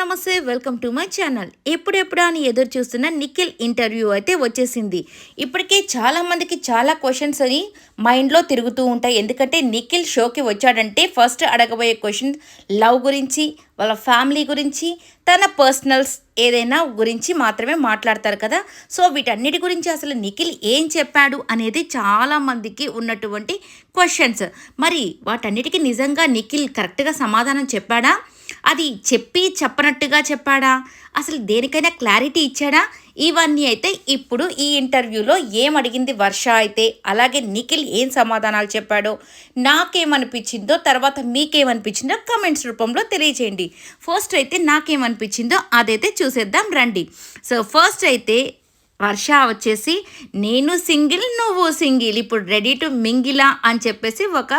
నమస్తే welcome to my channel. ఎప్పుడెప్పుడు అని ఎదురు చూస్తున్న నిఖిల్ ఇంటర్వ్యూ అయితే వచ్చేసింది. ఇప్పటికే చాలామందికి చాలా క్వశ్చన్స్ అని మైండ్లో తిరుగుతూ ఉంటాయి. ఎందుకంటే నిఖిల్ షోకి వచ్చాడంటే ఫస్ట్ అడగబోయే క్వశ్చన్ లవ్ గురించి వాళ్ళ ఫ్యామిలీ గురించి తన పర్సనల్స్ ఏదైనా గురించి మాత్రమే మాట్లాడతారు కదా. సో వీటన్నిటి గురించి అసలు నిఖిల్ ఏం చెప్పాడు అనేది చాలామందికి ఉన్నటువంటి క్వశ్చన్స్ మరి వాటన్నిటికీ నిజంగా నిఖిల్ కరెక్ట్గా సమాధానం చెప్పాడా? అది చెప్పి చెప్పనట్టుగా చెప్పాడా? అసలు దేనికైనా క్లారిటీ ఇచ్చాడా? ఇవన్నీ అయితే ఇప్పుడు ఈ ఇంటర్వ్యూలో ఏం అడిగింది వర్ష అయితే? అలాగే నిఖిల్ ఏం సమాధానాలు చెప్పాడో? నాకేమనిపించిందో? తర్వాత మీకేమనిపించిందో కమెంట్స్ రూపంలో తెలియచేయండి. ఫస్ట్ అయితే నాకేమనిపించిందో అదైతే చూసేద్దాం రండి. సో ఫస్ట్ అయితే వర్ష వచ్చేసి నేను సింగిల్ నువ్వు సింగిల్. ఇప్పుడు రెడీ టు మింగిలా అని చెప్పేసి ఒక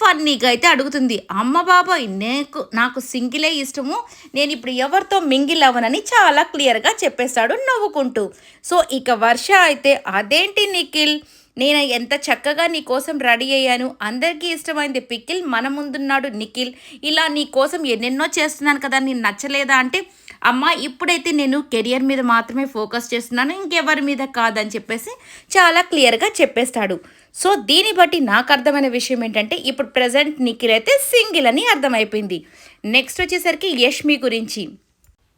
ఫన్నీగా అయితే అడుగుతుంది. అమ్మ బాబాయ్ నాకు నాకు సింగిలే ఇష్టము. నేను ఇప్పుడు ఎవరితో మింగిల్ అవ్వనని చాలా క్లియర్గా చెప్పేశాడు నవ్వుకుంటూ. సో ఇక వర్ష అయితే అదేంటి నిఖిల్? నేను ఎంత చక్కగా నీ కోసం రెడీ అయ్యాను? అందరికీ ఇష్టమైంది పికిల్ మన ముందున్నాడు నిఖిల్. ఇలా నీ కోసం ఎన్నెన్నో చేస్తున్నాను కదా నేను నచ్చలేదా అంటే అమ్మ ఇప్పుడైతే నేను కెరియర్ మీద మాత్రమే ఫోకస్ చేస్తున్నాను ఇంకెవరి మీద కాదని చెప్పేసి చాలా క్లియర్గా చెప్పేస్తాడు. సో దీన్ని బట్టి నాకు అర్థమైన విషయం ఏంటంటే ఇప్పుడు ప్రజెంట్ నిఖిల్ అయితే సింగిల్ అని అర్థమైపోయింది. నెక్స్ట్ వచ్చేసరికి యష్మి గురించి.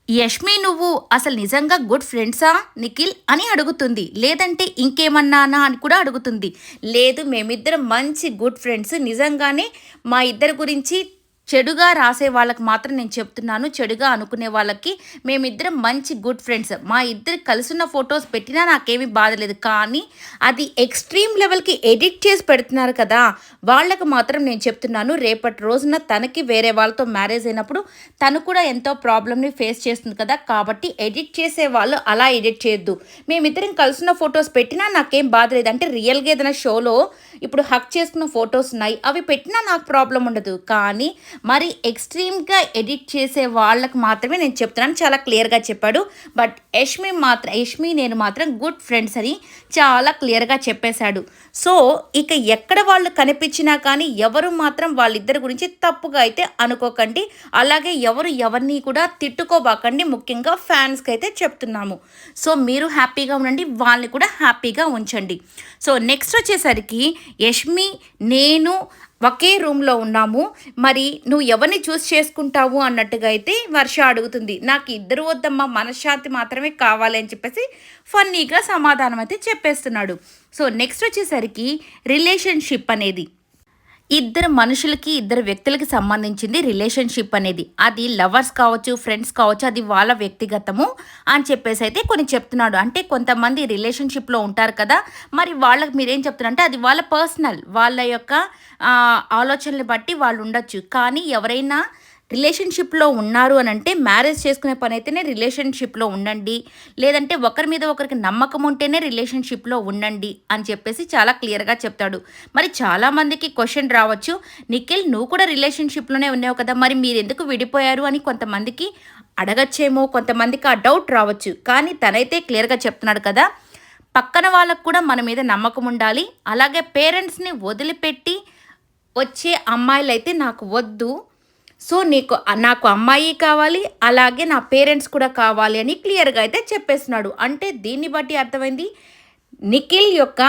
యష్మి నువ్వు అసలు నిజంగా గుడ్ ఫ్రెండ్సా నిఖిల్ అని అడుగుతుంది. లేదంటే ఇంకేమన్నానా అని కూడా అడుగుతుంది. లేదు మేమిద్దరం మంచి గుడ్ ఫ్రెండ్స్ నిజంగానే మా ఇద్దరి గురించి చెడుగా రాసే వాళ్ళకి మాత్రం నేను చెప్తున్నాను చెడుగా అనుకునే వాళ్ళకి మేమిద్దరం మంచి గుడ్ ఫ్రెండ్స్ మా ఇద్దరు కలిసిన ఫొటోస్ పెట్టినా నాకేమీ బాధలేదు కానీ అది ఎక్స్ట్రీమ్ లెవెల్కి ఎడిట్ చేసి పెడుతున్నారు కదా వాళ్ళకి మాత్రం నేను చెప్తున్నాను రేపటి రోజున తనకి వేరే వాళ్ళతో మ్యారేజ్ అయినప్పుడు తను కూడా ఎంతో ప్రాబ్లమ్ని ఫేస్ చేస్తుంది కదా కాబట్టి ఎడిట్ చేసే వాళ్ళు అలా ఎడిట్ చేయొద్దు. మేమిద్దరం కలిసిన ఫొటోస్ పెట్టినా నాకేం బాధ లేదు. అంటే రియల్గా ఏదైనా షోలో ఇప్పుడు హక్ చేసుకున్న ఫొటోస్ ఉన్నాయి. అవి పెట్టినా నాకు ప్రాబ్లం ఉండదు. కానీ మరి ఎక్స్ట్రీమ్గా ఎడిట్ చేసే వాళ్ళకి మాత్రమే నేను చెప్తున్నాను. చాలా క్లియర్గా చెప్పాడు. బట్ యష్మి మాత్రం యష్మి నేను మాత్రం గుడ్ ఫ్రెండ్స్ అని చాలా క్లియర్గా చెప్పేశాడు. సో ఇక ఎక్కడ వాళ్ళు కనిపించినా కానీ ఎవరు మాత్రం వాళ్ళిద్దరి గురించి తప్పుగా అయితే అనుకోకండి. అలాగే ఎవరు ఎవరిని కూడా తిట్టుకోబాకండి. ముఖ్యంగా ఫ్యాన్స్కి అయితే చెప్తున్నాము. సో మీరు హ్యాపీగా ఉండండి. వాళ్ళని కూడా హ్యాపీగా ఉంచండి. సో నెక్స్ట్ వచ్చేసరికి యష్మి నేను ఒకే రూమ్లో ఉన్నాము. మరి నువ్వు ఎవరిని చూస్ చేసుకుంటావు అన్నట్టుగా అయితే వర్ష అడుగుతుంది. నాకు ఇద్దరు వద్దమ్మా మనశ్శాంతి మాత్రమే కావాలి అని చెప్పేసి ఫన్నీగా సమాధానం అయితే చెప్పేస్తున్నాడు. సో నెక్స్ట్ వచ్చేసరికి రిలేషన్షిప్ అనేది. ఇద్దరు మనుషులకి ఇద్దరు వ్యక్తులకి సంబంధించింది రిలేషన్షిప్ అనేది. అది లవర్స్ కావచ్చు ఫ్రెండ్స్ కావచ్చు అది వాళ్ళ వ్యక్తిగతము అని చెప్పేసి అయితే కొన్ని చెప్తున్నాడు. అంటే కొంతమంది రిలేషన్షిప్లో ఉంటారు కదా మరి వాళ్ళకి మీరేం చెప్తున్నారంటే అది వాళ్ళ పర్సనల్ వాళ్ళ యొక్క ఆలోచనలు బట్టి వాళ్ళు ఉండొచ్చు. కానీ ఎవరైనా రిలేషన్షిప్లో ఉన్నారు అని అంటే మ్యారేజ్ చేసుకునే పని అయితేనే రిలేషన్షిప్లో ఉండండి. లేదంటే ఒకరి మీద ఒకరికి నమ్మకం ఉంటేనే రిలేషన్షిప్లో ఉండండి అని చెప్పేసి చాలా క్లియర్గా చెప్తాడు. మరి చాలామందికి క్వశ్చన్ రావచ్చు. నిఖిల్ నువ్వు కూడా రిలేషన్షిప్లోనే ఉన్నావు కదా మరి మీరు ఎందుకు విడిపోయారు అని కొంతమందికి అడగచ్చేమో కొంతమందికి ఆ డౌట్ రావచ్చు. కానీ తనైతే క్లియర్గా చెప్తున్నాడు కదా పక్కన వాళ్ళకు కూడా మన మీద నమ్మకం ఉండాలి. అలాగే పేరెంట్స్ని వదిలిపెట్టి వచ్చే అమ్మాయిలు అయితే నాకు వద్దు. సో నీకు నాకు అమ్మాయి కావాలి అలాగే నా పేరెంట్స్ కూడా కావాలి అని క్లియర్గా అయితే చెప్పేస్తున్నాడు. అంటే దీన్ని బట్టి అర్థమైంది నిఖిల్ యొక్క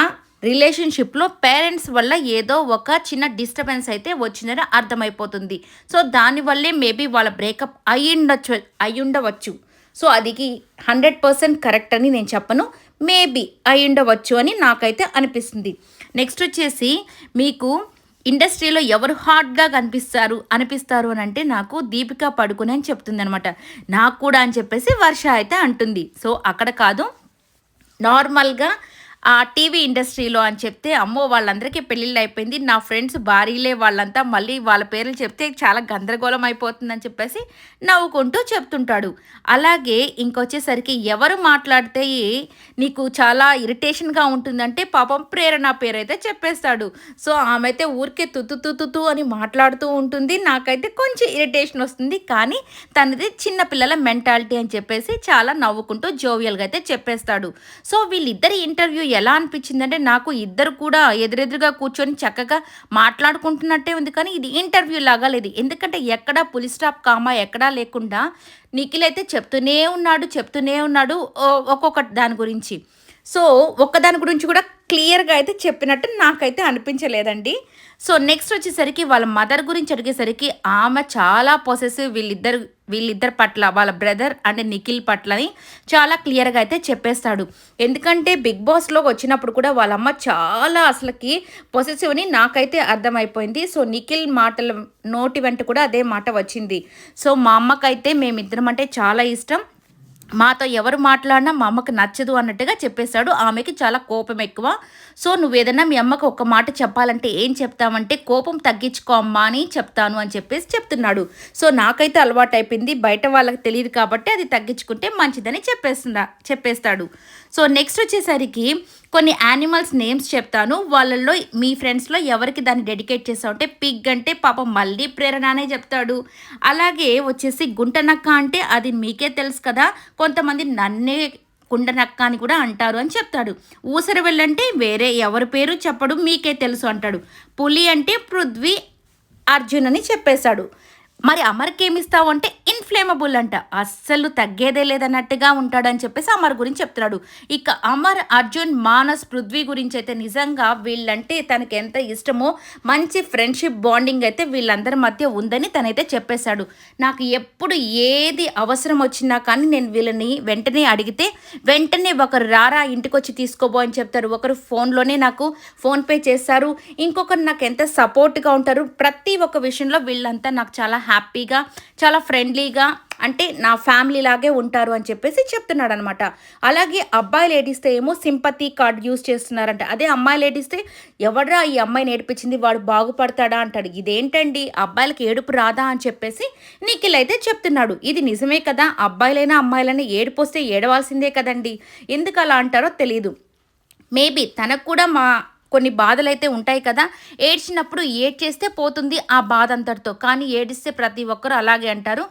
రిలేషన్షిప్లో పేరెంట్స్ వల్ల ఏదో ఒక చిన్న డిస్టర్బెన్స్ అయితే వచ్చిందని అర్థమైపోతుంది. సో దానివల్లే మేబీ వాళ్ళ బ్రేకప్ అయ్యుండొచ్చు అయ్యుండవచ్చు. సో అది హండ్రెడ్ పర్సెంట్ కరెక్ట్ అని నేను చెప్పను మేబీ అయ్యుండవచ్చు అని నాకైతే అనిపిస్తుంది. నెక్స్ట్ వచ్చేసి మీకు ఇండస్ట్రీలో ఎవరు హాట్గా కనిపిస్తారు అనిపిస్తారు అని అంటే నాకు దీపిక పడుకుని అని చెప్తుంది అనమాట నాకు కూడా అని చెప్పేసి వర్ష అయితే అంటుంది. సో అక్కడ కాదు. నార్మల్గా టీవీ ఇండస్ట్రీలో అని చెప్తే అమ్మో వాళ్ళందరికీ పెళ్ళిళ్ళు అయిపోయింది నా ఫ్రెండ్స్ భార్యలే వాళ్ళంతా మళ్ళీ వాళ్ళ పేర్లు చెప్తే చాలా గందరగోళం అయిపోతుందని చెప్పేసి నవ్వుకుంటూ చెప్తుంటాడు. అలాగే ఇంకొచ్చేసరికి ఎవరు మాట్లాడితే నీకు చాలా ఇరిటేషన్గా ఉంటుందంటే పాపం ప్రేరణ పేరు అయితే చెప్పేస్తాడు. సో ఆమె అయితే ఊరికే తుతు తుతు అని మాట్లాడుతూ ఉంటుంది. నాకైతే కొంచెం ఇరిటేషన్ వస్తుంది. కానీ తనది చిన్నపిల్లల మెంటాలిటీ అని చెప్పేసి చాలా నవ్వుకుంటూ జోవియల్గా అయితే చెప్పేస్తాడు. సో వీళ్ళిద్దరి ఇంటర్వ్యూ ఎలా అనిపించిందంటే నాకు ఇద్దరు కూడా ఎదురెదురుగా కూర్చొని చక్కగా మాట్లాడుకుంటున్నట్టే ఉంది. కానీ ఇది ఇంటర్వ్యూ లాగా లేదు. ఎందుకంటే ఎక్కడా పులి స్టాప్ కామా ఎక్కడా లేకుండా నిఖిల్ అయితే చెప్తూనే ఉన్నాడు చెప్తూనే ఉన్నాడు ఒక్కొక్కటి ఒక్కొక్క దాని గురించి. సో ఒక్కదాని గురించి కూడా క్లియర్గా అయితే చెప్పినట్టు నాకైతే అనిపించలేదండి. సో నెక్స్ట్ వచ్చేసరికి వాళ్ళ మదర్ గురించి అడిగేసరికి ఆమె చాలా పొసెసివ్ వీళ్ళిద్దరు వీళ్ళిద్దరి పట్ల వాళ్ళ బ్రదర్ అండ్ నిఖిల్ పట్లని చాలా క్లియర్గా అయితే చెప్పేస్తాడు. ఎందుకంటే బిగ్ బాస్లో వచ్చినప్పుడు కూడా వాళ్ళ అమ్మ చాలా అసలుకి పొసెసివ్ అని నాకైతే అర్థమైపోయింది. సో నిఖిల్ మాటల నోటి వెంట కూడా అదే మాట వచ్చింది. సో మా అమ్మకైతే మేమిద్దరం అంటే చాలా ఇష్టం. మాతో ఎవరు మాట్లాడినా మా అమ్మకి నచ్చదు అన్నట్టుగా చెప్పేశాడు. ఆమెకి చాలా కోపం ఎక్కువ. సో నువ్వు ఏదైనా మీ అమ్మకి ఒక మాట చెప్పాలంటే ఏం చెప్తావంటే కోపం తగ్గించుకో అమ్మా అని చెప్తాను అని చెప్పేసి చెప్తున్నాడు. సో నాకైతే అలవాటు అయిపోయింది బయట వాళ్ళకి తెలియదు కాబట్టి అది తగ్గించుకుంటే మంచిదని చెప్పేస్తుందా చెప్పేస్తాడు. సో నెక్స్ట్ వచ్చేసరికి కొన్ని యానిమల్స్ నేమ్స్ చెప్తాను. వాళ్ళల్లో మీ ఫ్రెండ్స్లో ఎవరికి దాన్ని డెడికేట్ చేస్తావు అంటే పిగ్ అంటే పాపం మళ్ళీ ప్రేరణ అనే చెప్తాడు. అలాగే వచ్చేసి గుంటనక్క అంటే అది మీకే తెలుసు కదా. కొంతమంది నన్నే కుండనక్క అని కూడా అంటారు అని చెప్తాడు. ఊసర వెళ్ళంటే వేరే ఎవరి పేరు చెప్పడు మీకే తెలుసు అంటాడు. పులి అంటే పృథ్వీ అర్జున్ అని చెప్పేశాడు. మరి అమర్కి అంటే ఇన్ఫ్లేమబుల్ అంట. అస్సలు తగ్గేదే లేదన్నట్టుగా ఉంటాడని చెప్పేసి అమర్ గురించి చెప్తున్నాడు. ఇక అమర్ అర్జున్ మానస్ పృథ్వీ గురించి అయితే నిజంగా వీళ్ళంటే తనకి ఎంత ఇష్టమో మంచి ఫ్రెండ్షిప్ బాండింగ్ అయితే వీళ్ళందరి మధ్య ఉందని తనైతే చెప్పేశాడు. నాకు ఎప్పుడు ఏది అవసరం వచ్చినా కానీ నేను వీళ్ళని వెంటనే అడిగితే వెంటనే ఒకరు రారా ఇంటికి వచ్చి తీసుకోబో అని చెప్తారు. ఒకరు ఫోన్లోనే నాకు ఫోన్పే చేస్తారు. ఇంకొకరు నాకు ఎంత సపోర్ట్గా ఉంటారు. ప్రతి ఒక్క విషయంలో వీళ్ళంతా నాకు చాలా హ్యాపీగా చాలా ఫ్రెండ్లీగా అంటే నా ఫ్యామిలీ లాగే ఉంటారు అని చెప్పేసి చెప్తున్నాడు అనమాట అలాగే అబ్బాయిలు ఏడిస్తే ఏమో సింపతి కార్డ్ యూస్ చేస్తున్నారంట. అదే అమ్మాయిలు ఏడిస్తే ఎవడ్రా ఈ అమ్మాయి నేర్పించింది వాడు బాగుపడతాడా అంటాడు. ఇదేంటండి? అబ్బాయిలకి ఏడుపు రాదా అని చెప్పేసి నిఖిల్ అయితే చెప్తున్నాడు. ఇది నిజమే కదా? అబ్బాయిలైనా అమ్మాయిలైనా ఏడుపు వస్తే ఏడవాల్సిందే కదండి? ఎందుకు అలా అంటారో తెలియదు మేబీ తనకు కూడా మా కొన్ని బాధలు అయితే ఉంటాయి కదా ఏడ్చినప్పుడు ఏడ్చేస్తే పోతుంది ఆ బాధ అంతటితో కానీ ఏడిస్తే ప్రతి ఒక్కరు అలాగే అంటారు.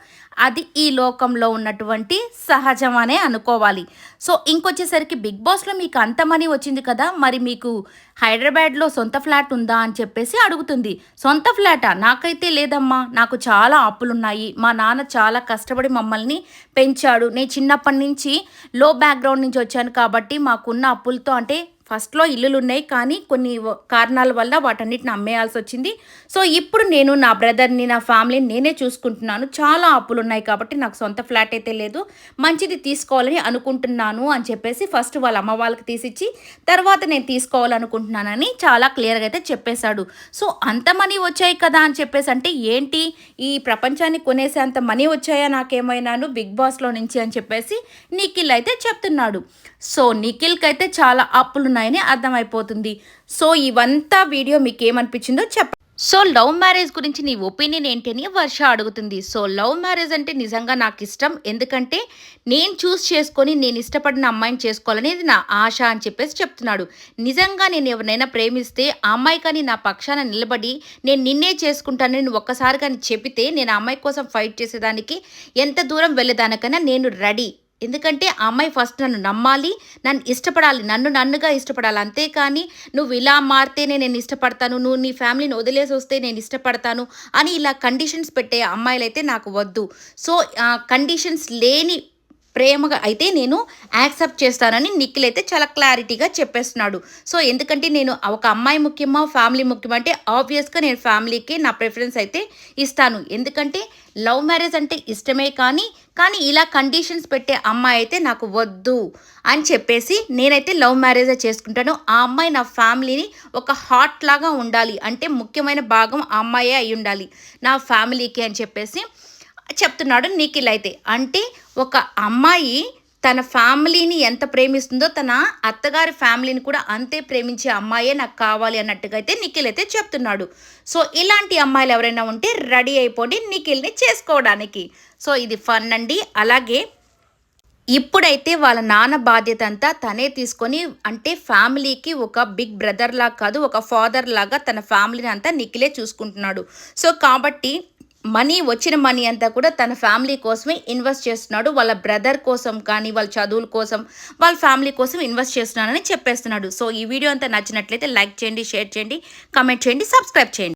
అది ఈ లోకంలో ఉన్నటువంటి సహజం అనే అనుకోవాలి. సో ఇంకొచ్చేసరికి బిగ్ బాస్లో మీకు అంత మనీ వచ్చింది కదా మరి మీకు హైదరాబాద్లో సొంత ఫ్లాట్ ఉందా అని చెప్పేసి అడుగుతుంది. సొంత ఫ్లాటా? నాకైతే లేదమ్మా. నాకు చాలా అప్పులున్నాయి. మా నాన్న చాలా కష్టపడి మమ్మల్ని పెంచాడు. నేను చిన్నప్పటి నుంచి లో బ్యాక్గ్రౌండ్ నుంచి వచ్చాను కాబట్టి మాకున్న అప్పులతో అంటే ఫస్ట్లో ఇల్లులు ఉన్నాయి కానీ కొన్ని కారణాల వల్ల వాటన్నిటిని అమ్మేయాల్సి వచ్చింది సో ఇప్పుడు నేను నా బ్రదర్ని నా ఫ్యామిలీని నేనే చూసుకుంటున్నాను. చాలా అప్పులు ఉన్నాయి కాబట్టి నాకు సొంత ఫ్లాట్ అయితే లేదు. మంచిది తీసుకోవాలని అనుకుంటున్నాను అని చెప్పేసి ఫస్ట్ వాళ్ళ అమ్మ వాళ్ళకి తీసిచ్చి తర్వాత నేను తీసుకోవాలనుకుంటున్నానని చాలా క్లియర్గా అయితే చెప్పేశాడు. సో అంత మనీ వచ్చాయి కదా అని చెప్పేసి అంటే ఏంటి? ఈ ప్రపంచాన్ని కొనేసేంత మనీ వచ్చాయా నాకేమైనాను? బిగ్ బాస్లో నుంచి అని చెప్పేసి నిఖిల్ అయితే చెప్తున్నాడు. సో నిఖిల్కి అయితే చాలా అప్పులు ఉన్నాయని అర్థమైపోతుంది. సో ఇవంతా వీడియో మీకు ఏమనిపించిందో చెప్ప సో లవ్ మ్యారేజ్ గురించి నీ ఒపీనియన్ ఏంటి అని వర్ష అడుగుతుంది. సో లవ్ మ్యారేజ్ అంటే నిజంగా నాకు ఇష్టం. ఎందుకంటే నేను చూస్ చేసుకొని నేను ఇష్టపడిన అమ్మాయిని చేసుకోవాలనేది నా ఆశ అని చెప్పేసి చెప్తున్నాడు. నిజంగా నేను ఎవరినైనా ప్రేమిస్తే ఆ అమ్మాయి కానీ నా పక్షాన నిలబడి నేను నిన్నే చేసుకుంటానని ఒక్కసారి కానీ చెబితే నేను ఆ అమ్మాయి కోసం ఫైట్ చేసేదానికి ఎంత దూరం వెళ్ళేదానికైనా నేను రెడీ. ఎందుకంటే ఆ అమ్మాయి ఫస్ట్ నన్ను నమ్మాలి నన్ను ఇష్టపడాలి నన్ను నన్నుగా ఇష్టపడాలి. అంతేకాని నువ్వు ఇలా మారితేనే నేను ఇష్టపడతాను నువ్వు నీ ఫ్యామిలీని వదిలేసి వస్తే నేను ఇష్టపడతాను అని ఇలా కండిషన్స్ పెట్టే అమ్మాయిలైతే నాకు వద్దు. సో కండిషన్స్ లేని ప్రేమగా అయితే నేను యాక్సెప్ట్ చేస్తానని నిఖిల్ అయితే చాలా క్లారిటీగా చెప్పేస్తున్నాడు. సో ఎందుకంటే నేను ఒక అమ్మాయి ముఖ్యమా ఫ్యామిలీ ముఖ్యమా అంటే ఆబ్వియస్గా నేను ఫ్యామిలీకి నా ప్రిఫరెన్స్ అయితే ఇస్తాను. ఎందుకంటే లవ్ మ్యారేజ్ అంటే ఇష్టమే కానీ కానీ ఇలా కండిషన్స్ పెట్టే అమ్మాయి అయితే నాకు వద్దు అని చెప్పేసి నేనైతే లవ్ మ్యారేజే చేసుకుంటాను. ఆ అమ్మాయి నా ఫ్యామిలీని ఒక హార్ట్ లాగా ఉండాలి. అంటే ముఖ్యమైన భాగం ఆ అమ్మాయే అయి ఉండాలి. నా ఫ్యామిలీకి అని చెప్పేసి చెప్తున్నాడు నిఖిల్ అయితే. అంటే ఒక అమ్మాయి తన ఫ్యామిలీని ఎంత ప్రేమిస్తుందో తన అత్తగారి ఫ్యామిలీని కూడా అంతే ప్రేమించే అమ్మాయే నాకు కావాలి అన్నట్టుగా అయితే నిఖిల్ అయితే చెప్తున్నాడు. సో ఇలాంటి అమ్మాయిలు ఎవరైనా ఉంటే రెడీ అయిపోండి నిఖిల్ని చేసుకోవడానికి. సో ఇది ఫన్ అండి. అలాగే ఇప్పుడైతే వాళ్ళ నాన్న బాధ్యత అంతా తనే తీసుకొని అంటే ఫ్యామిలీకి ఒక బిగ్ బ్రదర్ లాగా కాదు ఒక ఫాదర్ లాగా తన ఫ్యామిలీని అంతా నిఖిలే చూసుకుంటున్నాడు. సో కాబట్టి మనీ వచ్చిన మనీ అంతా కూడా తన ఫ్యామిలీ కోసమే ఇన్వెస్ట్ చేస్తున్నాడు. వాళ్ళ బ్రదర్ కోసం కానీ వాళ్ళ చదువుల కోసం వాళ్ళ ఫ్యామిలీ కోసం ఇన్వెస్ట్ చేస్తున్నానని చెప్పేస్తున్నాడు. సో ఈ వీడియో అంతా నచ్చినట్లయితే లైక్ చేయండి షేర్ చేయండి కమెంట్ చేయండి సబ్స్క్రైబ్ చేయండి.